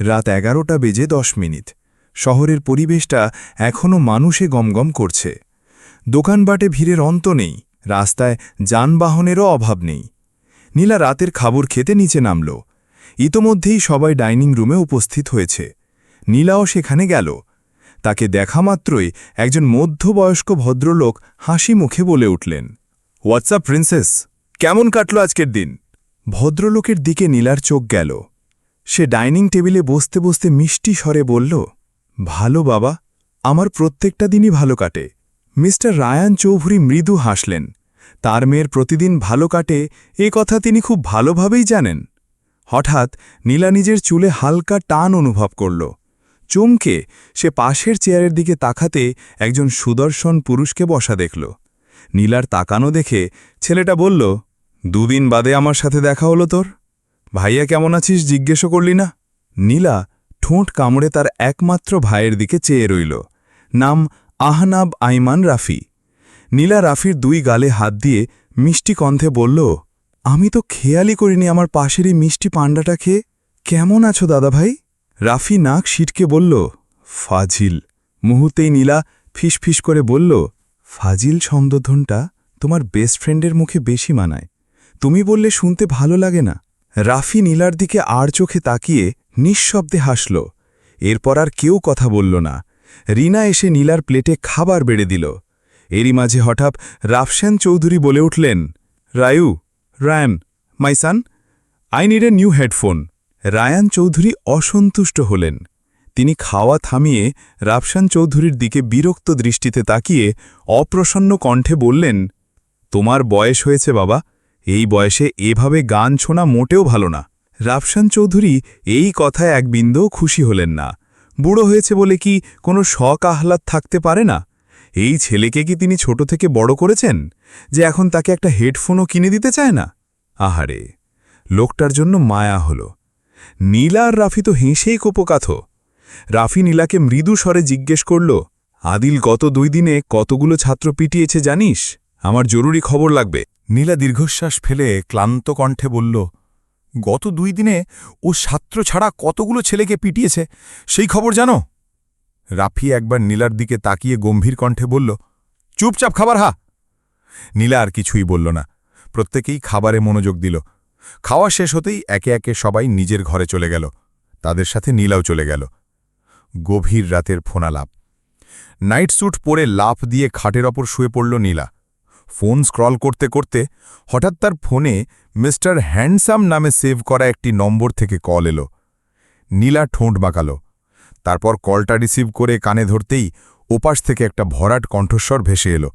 রাত এগারোটা বেজে দশ মিনিট। শহরের পরিবেশটা এখনও মানুষে গমগম করছে। দোকানবাটে ভিড়ের অন্ত নেই, রাস্তায় যানবাহনেরও অভাব নেই। নীলা রাতের খাবার খেতে নিচে নামল। ইতোমধ্যেই সবাই ডাইনিং রুমে উপস্থিত হয়েছে। নীলাও সেখানে গেল। তাকে দেখা মাত্রই একজন মধ্যবয়স্ক ভদ্রলোক হাসি মুখে বলে উঠলেন হোয়াটসঅ্যাপ প্রিন্সেস কেমন কাটল আজকের দিন? ভদ্রলোকের দিকে নীলার চোখ গেল। সে ডাইনিং টেবিলে বসতে বসতে মিষ্টি স্বরে বলল, ভালো বাবা, আমার প্রত্যেকটা দিনই ভালো কাটে। মিস্টার রায়ান চৌধুরী মৃদু হাসলেন। তার মেয়ের প্রতিদিন ভালো কাটে, এ কথা তিনি খুব ভালোভাবেই জানেন। হঠাৎ নীলা নিজের চুলে হালকা টান অনুভব করল। চমকে সে পাশের চেয়ারের দিকে তাকাতে একজন সুদর্শন পুরুষকে বসা দেখল। নীলার তাকানো দেখে ছেলেটা বলল, দুদিন বাদে আমার সাথে দেখা হলো তোর? ভাইয়া কেমন আছিস জিজ্ঞেসও করলি না? নীলা ঠোঁট কামড়ে তার একমাত্র ভাইয়ের দিকে চেয়ে রইল। নাম আহনাব আইমান রাফি। নীলা রাফির দুই গালে হাত দিয়ে মিষ্টি কণ্ঠে বলল, আমি তো খেয়ালই করিনি আমার পাশেরই মিষ্টি পাণ্ডাটা খেয়ে। কেমন আছো দাদা ভাই রাফি নাক সিটকে বলল, ফাজিল। মুহূর্তেই নীলা ফিসফিস করে বলল, ফাজিল সম্বোধনটা তোমার বেস্ট ফ্রেন্ডের মুখে বেশি মানায়। তুমি বললে শুনতে ভালো লাগে না। রাফি নীলার দিকে আর চোখে তাকিয়ে নিঃশব্দে হাসল। এরপর আর কেউ কথা বলল না। রিনা এসে নীলার প্লেটে খাবার বেড়ে দিল। এরই মাঝে হঠাৎ রাফসান চৌধুরী বলে উঠলেন, Rayu, Rayan, my son, I need a new headphone. Rayan Chowdhury অসন্তুষ্ট হলেন। তিনি খাওয়া থামিয়ে রাফসান চৌধুরীর দিকে বিরক্ত দৃষ্টিতে তাকিয়ে অপ্রসন্ন কণ্ঠে বললেন, তোমার বয়স হয়েছে বাবা এই বয়সে এভাবে গান শোনা মোটেও ভালো না। রাফসান চৌধুরী এই কথায় এক বিন্দুও খুশি হলেন না। বুড়ো হয়েছে বলে কি কোনো শখ আহ্লাদ থাকতে পারে না? এই ছেলেকে কি তিনি ছোট থেকে বড় করেছেন? যে এখন তাকে একটা হেডফোনও কিনে দিতে চায় না? আহারে, লোকটার জন্য মায়া হল। নীলা আর রাফি তো হেসেই কোপকাথ রাফি নীলাকে মৃদু স্বরে জিজ্ঞেস করল, আদিল গত দুই দিনে কতগুলো ছাত্র পিটিয়েছে জানিস? আমার জরুরি খবর লাগবে। নীলা দীর্ঘশ্বাস ফেলে ক্লান্ত কণ্ঠে বলল, গত দুই দিনে ও ছাত্র ছাড়া কতগুলো ছেলেকে পিটিয়েছে? সেই খবর জানো? রাফি একবার নীলার দিকে তাকিয়ে গম্ভীর কণ্ঠে বলল, চুপচাপ খাবার হা নীলা আর কিছুই বলল না। প্রত্যেকেই খাবারে মনোযোগ দিল। খাওয়া শেষ হতেই একে একে সবাই নিজের ঘরে চলে গেল। তাদের সাথে নীলাও চলে গেল। গভীর রাতের ফোনালাপ। নাইট স্যুট পরে লাফ দিয়ে খাটের ওপর শুয়ে পড়ল নীলা। ফোন স্ক্রল করতে করতে হঠাৎ তার ফোনে মিস্টার হ্যান্ডসাম নামে সেভ করা একটি নম্বর থেকে কল এলো। নীলা ঠোঁট বাঁকাল। তারপর কলটা রিসিভ করে কানে ধরতেই ওপাশ থেকে একটা ভরাট কণ্ঠস্বর ভেসে এলো।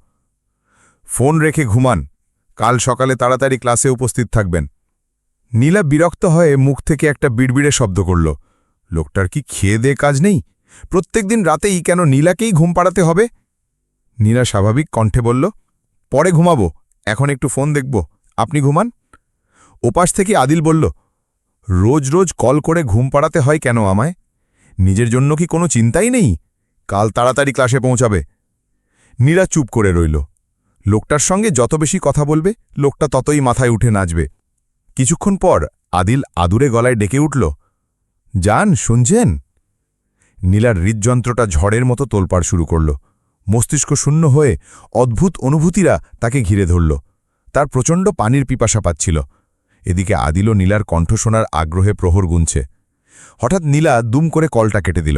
ফোন রেখে ঘুমান। কাল সকালে তাড়াতাড়ি ক্লাসে উপস্থিত থাকবেন। নীলা বিরক্ত হয়ে মুখ থেকে একটা বিড়বিড়ে শব্দ করল। লোকটার কি খেয়ে দে কাজ নেই? প্রত্যেকদিন রাতেই কেন নীলাকেই ঘুম পাড়াতে হবে? নীলা স্বাভাবিক কণ্ঠে বলল পরে ঘুমাবো, এখন একটু ফোন দেখব। আপনি ঘুমান? ওপাশ থেকে আদিল বলল, রোজ রোজ কল করে ঘুম পাড়াতে হয় কেন আমায়? নিজের জন্য কি কোনো চিন্তাই নেই? কাল তাড়াতাড়ি ক্লাসে পৌঁছাবে। নীরা চুপ করে রইল। লোকটার সঙ্গে যত বেশি কথা বলবে, লোকটা ততই মাথায় উঠে নাচবে। কিছুক্ষণ পর আদিল আদুরে গলায় ডেকে উঠল যান শুনছেন? নীলার হৃদযন্ত্রটা ঝড়ের মতো তোলপাড় শুরু করল। মস্তিষ্ক শূন্য হয়ে অদ্ভুত অনুভূতিরা তাকে ঘিরে ধরল। তার প্রচণ্ড পানির পিপাসা পাচ্ছিল। এদিকে আদিল নীলার কণ্ঠ শোনার আগ্রহে প্রহর গুনছে। হঠাৎ নীলা দুম করে কলটা কেটে দিল।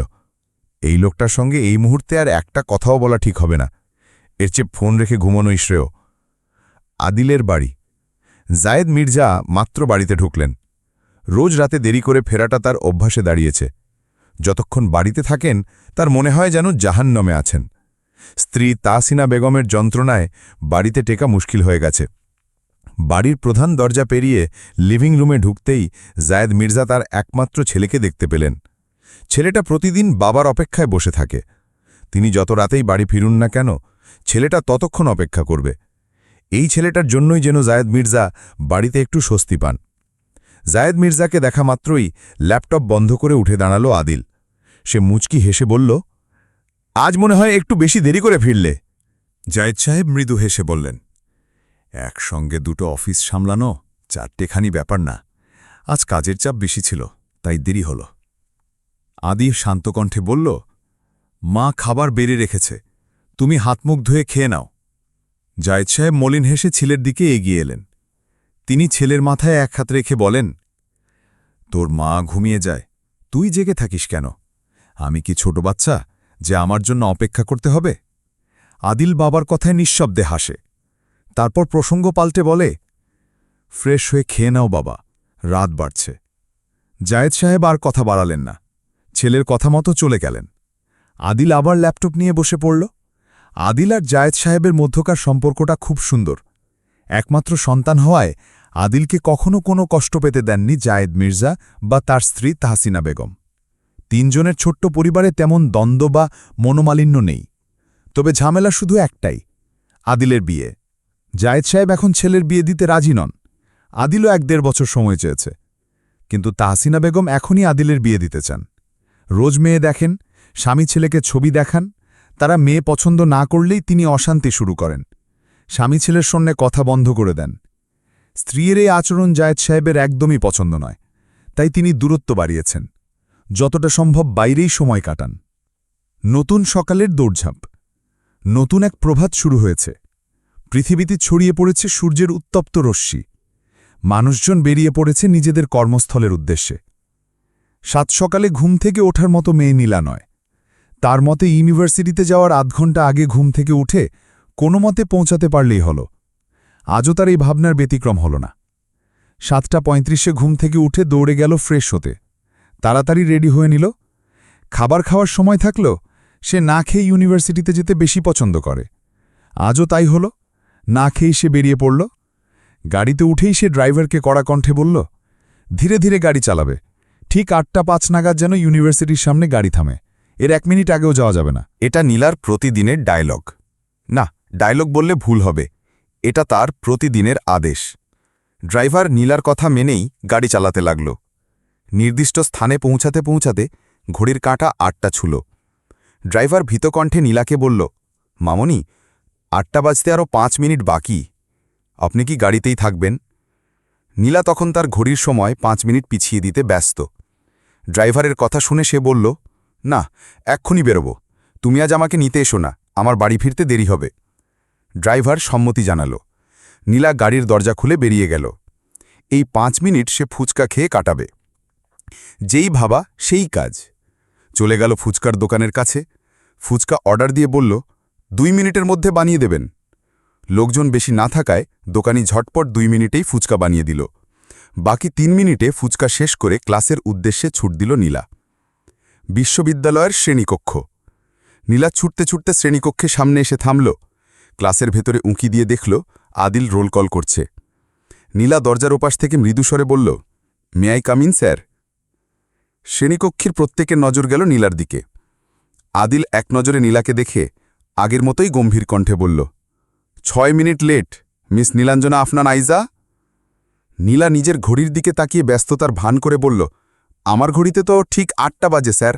এই লোকটার সঙ্গে এই মুহূর্তে আর একটা কথাও বলা ঠিক হবে না। এর চেয়ে ফোন রেখে ঘুমানোই শ্রেয় আদিলের বাড়ি। জায়েদ মির্জা মাত্র বাড়িতে ঢুকলেন। রোজ রাতে দেরি করে ফেরাটা তার অভ্যাসে দাঁড়িয়েছে। যতক্ষণ বাড়িতে থাকেন, তার মনে হয় যেন জাহান্নমে আছেন। স্ত্রী তাসিনা বেগমের যন্ত্রণায় বাড়িতে টেকা মুশকিল হয়ে গেছে। বাড়ির প্রধান দরজা পেরিয়ে লিভিং রুমে ঢুকতেই জায়েদ মির্জা তার একমাত্র ছেলেকে দেখতে পেলেন। ছেলেটা প্রতিদিন বাবার অপেক্ষায় বসে থাকে। তিনি যত রাতেই বাড়ি ফিরুন না কেন, ছেলেটা ততক্ষণ অপেক্ষা করবে। এই ছেলেটার জন্যই যেন জায়েদ মির্জা বাড়িতে একটু স্বস্তি পান। জায়েদ মির্জাকে দেখা মাত্রই ল্যাপটপ বন্ধ করে উঠে দাঁড়াল আদিল। সে মুচকি হেসে বলল আজ মনে হয় একটু বেশি দেরি করে ফিরলে। জায়েদ সাহেব মৃদু হেসে বললেন, একসঙ্গে দুটো অফিস সামলানো চারটেখানি ব্যাপার না। আজ কাজের চাপ বেশি ছিল, তাই দেরি হল। আদি শান্ত কণ্ঠে বলল, মা খাবার বেড়ে রেখেছে, তুমি হাতমুখ ধুয়ে খেয়ে নাও। জায়েদ সাহেব মলিন হেসে ছেলের দিকে এগিয়ে এলেন। তিনি ছেলের মাথায় এক হাত রেখে বলেন, তোর মা ঘুমিয়ে যায়, তুই জেগে থাকিস কেন? আমি কি ছোট বাচ্চা? যে আমার জন্য অপেক্ষা করতে হবে? আদিল বাবার কথায় নিঃশব্দে হাসে। তারপর প্রসঙ্গ পাল্টে বলে, ফ্রেশ হয়ে খেয়ে নাও বাবা, রাত বাড়ছে। জায়েদ সাহেব আর কথা বাড়ালেন না। ছেলের কথা মতো চলে গেলেন। আদিল আবার ল্যাপটপ নিয়ে বসে পড়ল। আদিল আর জায়েদ সাহেবের মধ্যকার সম্পর্কটা খুব সুন্দর। একমাত্র সন্তান হওয়ায় আদিলকে কখনো কোনো কষ্ট পেতে দেননি জায়েদ মির্জা বা তার স্ত্রী তাহসিনা বেগম। তিনজনের ছোট্ট পরিবারে তেমন দ্বন্দ্ব বা মনোমালিন্য নেই। তবে ঝামেলা শুধু একটাই, আদিলের বিয়ে। জায়েদ সাহেব এখন ছেলের বিয়ে দিতে রাজি নন। আদিলও এক দেড় বছর সময় চেয়েছে। কিন্তু তাহসিনা বেগম এখনই আদিলের বিয়ে দিতে চান। রোজ মেয়ে দেখেন, স্বামী ছেলেকে ছবি দেখান, তারা মেয়ে পছন্দ না করলেই তিনি অশান্তি শুরু করেন। স্বামী ছেলের সঙ্গে কথা বন্ধ করে দেন। স্ত্রীর এই আচরণ জায়েদ সাহেবের একদমই পছন্দ নয়, তাই তিনি দূরত্ব বাড়িয়েছেন। যতটা সম্ভব বাইরেই সময় কাটান। নতুন সকালের দৌড়ঝাঁপ। নতুন এক প্রভাত শুরু হয়েছে। পৃথিবীতে ছড়িয়ে পড়েছে সূর্যের উত্তপ্ত রশ্মি। মানুষজন বেরিয়ে পড়েছে নিজেদের কর্মস্থলের উদ্দেশ্যে। সাত সকালে ঘুম থেকে ওঠার মতো মেয়ে নীলা নয়। তার মতে ইউনিভার্সিটিতে যাওয়ার আধ ঘণ্টা আগে ঘুম থেকে উঠে কোনো মতে পৌঁছাতে পারলেই হল। আজও তার এই ভাবনার ব্যতিক্রম হল না। সাতটা পঁয়ত্রিশে ঘুম থেকে উঠে দৌড়ে গেল ফ্রেশ হতে। তাড়াতাড়ি রেডি হয়ে নিল। খাবার খাওয়ার সময় থাকল, সে না খেয়ে ইউনিভার্সিটিতে যেতে বেশি পছন্দ করে। আজও তাই হল, না খেয়েই সে বেরিয়ে পড়ল। গাড়িতে উঠেই সে ড্রাইভারকে কড়া কণ্ঠে বলল, ধীরে ধীরে গাড়ি চালাবে। ঠিক আটটা পাঁচ নাগাদ যেন ইউনিভার্সিটির সামনে গাড়ি থামে। এর এক মিনিট আগেও যাওয়া যাবে না। এটা নীলার প্রতিদিনের ডায়লগ। না, ডায়লগ বললে ভুল হবে। এটা তার প্রতিদিনের আদেশ। ড্রাইভার নীলার কথা মেনেই গাড়ি চালাতে লাগল। নির্দিষ্ট স্থানে পৌঁছাতে পৌঁছাতে ঘড়ির কাঁটা আটটা ছুল। ড্রাইভার ভীতকণ্ঠে নীলাকে বলল, মামনি, আটটা বাজতে আরও পাঁচ মিনিট বাকি। আপনি কি গাড়িতেই থাকবেন? নীলা তখন তার ঘড়ির সময় পাঁচ মিনিট পিছিয়ে দিতে ব্যস্ত। ড্রাইভারের কথা শুনে সে বলল, না, এক্ষুনি বেরোব। তুমি আজ আমাকে নিতে এসো না, আমার বাড়ি ফিরতে দেরি হবে। ড্রাইভার সম্মতি জানালো। নীলা গাড়ির দরজা খুলে বেরিয়ে গেল। এই পাঁচ মিনিট সে ফুচকা খেয়ে কাটাবে। যেই ভাবা সেই কাজ। চলে গেল ফুচকার দোকানের কাছে। ফুচকা অর্ডার দিয়ে বলল, দুই মিনিটের মধ্যে বানিয়ে দেবেন। লোকজন বেশি না থাকায় দোকানি ঝটপট দুই মিনিটেই ফুচকা বানিয়ে দিল। বাকি তিন মিনিটে ফুচকা শেষ করে ক্লাসের উদ্দেশ্যে ছুট দিল নীলা। বিশ্ববিদ্যালয়ের শ্রেণীকক্ষ। নীলা ছুটতে ছুটতে শ্রেণীকক্ষে সামনে এসে থামল। ক্লাসের ভেতরে উঁকি দিয়ে দেখল, আদিল রোল কল করছে। নীলা দরজার ওপাশ থেকে মৃদুস্বরে বলল, may I come in sir? শ্রেণীকক্ষের প্রত্যেকের নজর গেল নীলার দিকে। আদিল এক নজরে নীলাকে দেখে আগের মতোই গম্ভীর কণ্ঠে বলল, ছয় minute late, miss Nilanjana Afnan Aiza? Nila নিজের ঘড়ির দিকে তাকিয়ে ব্যস্ততার ভান করে বলল, আমার ঘড়িতে তো ঠিক আটটা বাজে, স্যার।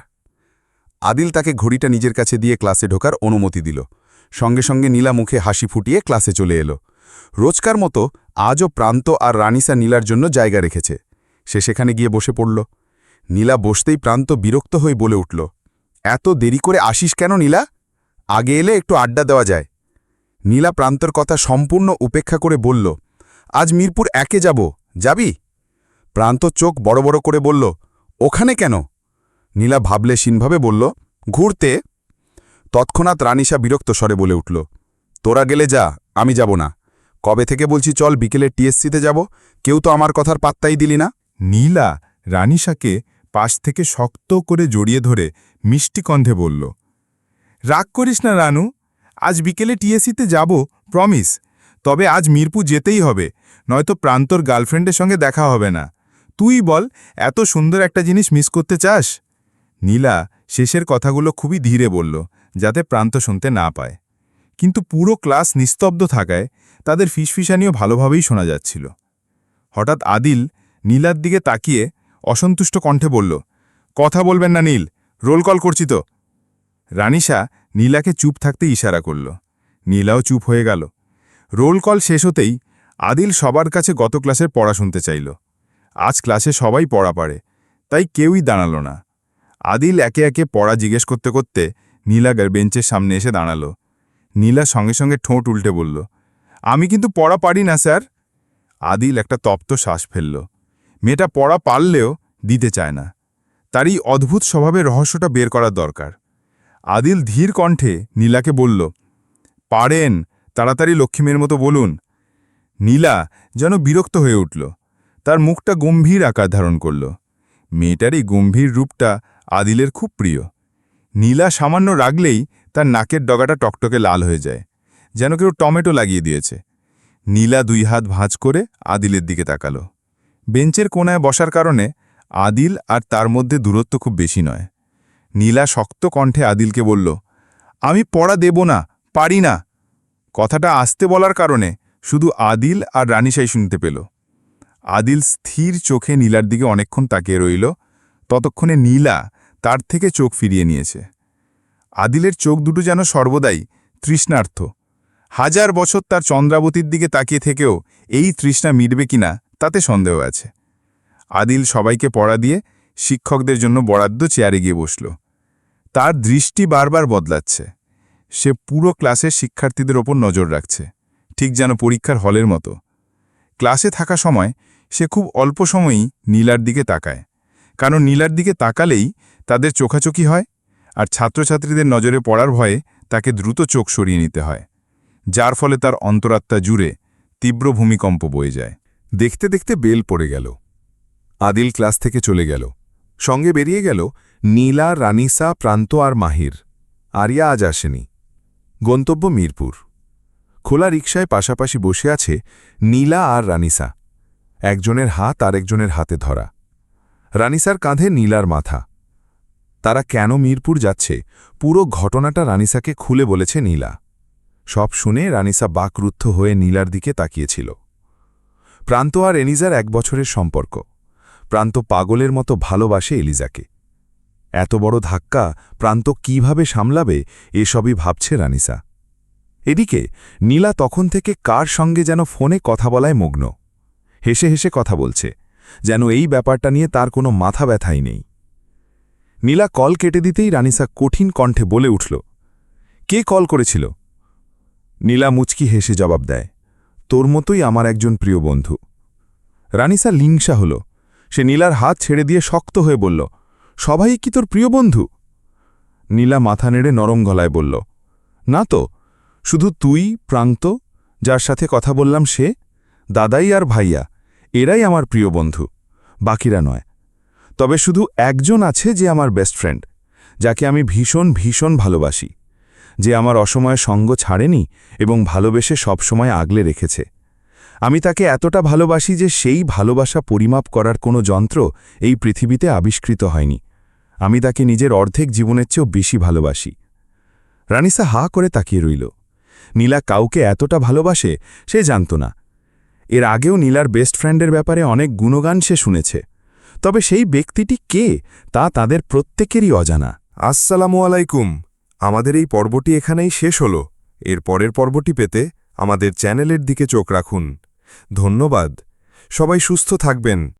আদিল তাকে ঘড়িটা নিজের কাছে দিয়ে ক্লাসে ঢোকার অনুমতি দিল। সঙ্গে সঙ্গে নীলা মুখে হাসি ফুটিয়ে ক্লাসে চলে এলো। রোজকার মতো আজও প্রান্ত আর রানিসা নীলার জন্য জায়গা রেখেছে। সে সেখানে গিয়ে বসে পড়ল। নীলা বসতেই প্রান্ত বিরক্ত হয়ে বলে উঠল, এত দেরি করে আসিস কেন নীলা? আগে এলে একটু আড্ডা দেওয়া যায়। নীলা প্রান্তর কথা সম্পূর্ণ উপেক্ষা করে বলল, আজ মিরপুর একে যাব, যাবি? প্রান্ত চোখ বড় বড় করে বলল, ওখানে কেন? নীলা ভাবলে সিনভাবে বলল, ঘুরতে। তৎক্ষণাৎ রানিশা বিরক্ত স্বরে বলে উঠল, তোরা গেলে যা, আমি যাব না। কবে থেকে বলছি চল বিকেলে টিএসসিতে যাব? কেউ তো আমার কথার পাত্তাই দিলি না? নীলা, রানিশাকে পাশ থেকে শক্ত করে জড়িয়ে ধরে মিষ্টি কণ্ঠে বলল, রাগ করিস না রানু, আজ বিকেলে টিএসিতে যাব, প্রমিস, তবে আজ মিরপুর যেতেই হবে, নয়তো প্রান্তর গার্লফ্রেন্ডের সঙ্গে দেখা হবে না। তুই বল, এত সুন্দর একটা জিনিস মিস করতে চাস? নীলা শেষের কথাগুলো খুবই ধীরে বলল, যাতে প্রান্ত শুনতে না পায়। কিন্তু পুরো ক্লাস নিস্তব্ধ থাকায় তাদের ফিসফিসানিও ভালোভাবেই শোনা যাচ্ছিল। হঠাৎ আদিল নীলার দিকে তাকিয়ে অসন্তুষ্ট কণ্ঠে বলল, কথা বলবেন না নীল, রোল কল করছি তো। রানিশা নীলাকে চুপ থাকতে ইশারা করল। নীলাও চুপ হয়ে গেল। রোল কল শেষ হতেই আদিল সবার কাছে গত ক্লাসের পড়া শুনতে চাইল। আজ ক্লাসে সবাই পড়া পারে, তাই কেউই দাঁড়াল না। আদিল একে একে পড়া জিজ্ঞেস করতে করতে নীলা বেঞ্চের সামনে এসে দাঁড়াল। নীলা সঙ্গে সঙ্গে ঠোঁট উল্টে বলল, আমি কিন্তু পড়া পারি না, স্যার। আদিল একটা তপ্ত শ্বাস ফেলল। মেয়েটা পড়া পারলেও দিতে চায় না। তার এই অদ্ভুত স্বভাবের রহস্যটা বের করার দরকার। আদিল ধীর কণ্ঠে নীলাকে বলল, পারেন, তাড়াতাড়ি লক্ষ্মীমের মতো বলুন। নীলা যেন বিরক্ত হয়ে উঠল। তার মুখটা গম্ভীর আকার ধারণ করল। মেয়েটার এই গম্ভীর রূপটা আদিলের খুব প্রিয়। নীলা সামান্য রাগলেই তার নাকের ডগাটা টকটকে লাল হয়ে যায়, যেন কেউ টমেটো লাগিয়ে দিয়েছে। নীলা দুই হাত ভাঁজ করে আদিলের দিকে তাকালো। বেঞ্চের কোনায় বসার কারণে আদিল আর তার মধ্যে দূরত্ব খুব বেশি নয়। নীলা শক্ত কণ্ঠে আদিলকে বলল, আমি পড়া দেব না, পারি না। কথাটা আসতে বলার কারণে শুধু আদিল আর রানিসাই শুনতে পেল। আদিল স্থির চোখে নীলার দিকে অনেকক্ষণ তাকিয়ে রইল। ততক্ষণে নীলা তার থেকে চোখ ফিরিয়ে নিয়েছে। আদিলের চোখ দুটো যেন সর্বদাই তৃষ্ণার্থ। হাজার বছর তার চন্দ্রাবতীর দিকে তাকিয়ে থেকেও এই তৃষ্ণা মিটবে কিনা তাতে সন্দেহ আছে। আদিল সবাইকে পড়া দিয়ে শিক্ষকদের জন্য বরাদ্দ চেয়ারে গিয়ে বসল। তার দৃষ্টি বারবার বদলাচ্ছে। সে পুরো ক্লাসের শিক্ষার্থীদের ওপর নজর রাখছে, ঠিক যেন পরীক্ষার হলের মতো। ক্লাসে থাকা সময় সে খুব অল্প সময়ই নীলার দিকে তাকায়, কারণ নীলার দিকে তাকালেই তাদের চোখাচোখি হয় আর ছাত্রছাত্রীদের নজরে পড়ার ভয়ে তাকে দ্রুত চোখ সরিয়ে নিতে হয়, যার ফলে তার অন্তরাত্মা জুড়ে তীব্র ভূমিকম্প বয়ে যায়। দেখতে দেখতে বেল পড়ে গেল। আদিল ক্লাস থেকে চলে গেল। সঙ্গে বেরিয়ে গেল নীলা, রানিসা, প্রান্ত আর মাহির। আরিয়া আজ আসেনি। গন্তব্য মিরপুর। খোলা রিকশায় পাশাপাশি বসে আছে নীলা আর রানিসা। একজনের হাত আরেকজনের হাতে ধরা। রানিসার কাঁধে নীলার মাথা। তারা কেন মিরপুর যাচ্ছে? পুরো ঘটনাটা রানিসাকে খুলে বলেছে নীলা। সব শুনে রানিসা বাকরুদ্ধ হয়ে নীলার দিকে তাকিয়েছিল। প্রান্ত আর এলিজার এক বছরের সম্পর্ক। প্রান্ত পাগলের মতো ভালোবাসে এলিজাকে। এত বড় ধাক্কা প্রান্ত কীভাবে সামলাবে, এসবই ভাবছে রানিসা। এদিকে, নীলা তখন থেকে কার সঙ্গে যেন ফোনে কথা বলায় মগ্ন। হেসে হেসে কথা বলছে, যেন এই ব্যাপারটা নিয়ে তার কোনো মাথা ব্যথাই নেই। নীলা কল কেটে দিতেই রানিসা কঠিন কণ্ঠে বলে উঠল, কে কল করেছিল? নীলা মুচকি হেসে জবাব দেয় তোর মতোই আমার একজন প্রিয় বন্ধু। রানিসা লিংসা হল। সে নীলার হাত ছেড়ে দিয়ে শক্ত হয়ে বলল, সবাই কি তোর প্রিয় বন্ধু? নীলা মাথা নেড়ে নরম গলায় বলল, না তো, শুধু তুই, প্রান্ত, যার সাথে কথা বললাম সে, দাদাই আর ভাইয়া, এরাই আমার প্রিয় বন্ধু, বাকিরা নয়। তবে শুধু একজন আছে যে আমার বেস্ট ফ্রেন্ড যাকে আমি ভীষণ ভীষণ ভালোবাসি। যে আমার অসময়ে সঙ্গ ছাড়েনি এবং ভালোবেসে সবসময় আগলে রেখেছে। আমি তাকে এতটা ভালোবাসি যে সেই ভালোবাসা পরিমাপ করার কোনো যন্ত্র এই পৃথিবীতে আবিষ্কৃত হয়নি। আমি তাকে নিজের অর্ধেক জীবনের চেয়েও বেশি ভালোবাসি। রানিসা হা করে তাকিয়ে রইল। নীলা কাউকে এতটা ভালোবাসে সে জানত না। এর আগেও নীলার বেস্ট ফ্রেন্ডের ব্যাপারে অনেক গুণগান সে শুনেছে। তবে সেই ব্যক্তিটি কে তা তাদের প্রত্যেকেরই অজানা। আসসালামু আলাইকুম। আমাদের এই পর্বটি এখানেই শেষ হল। এর পরের পর্বটি পেতে আমাদের চ্যানেলের দিকে চোখ রাখুন। ধন্যবাদ। সবাই সুস্থ থাকবেন।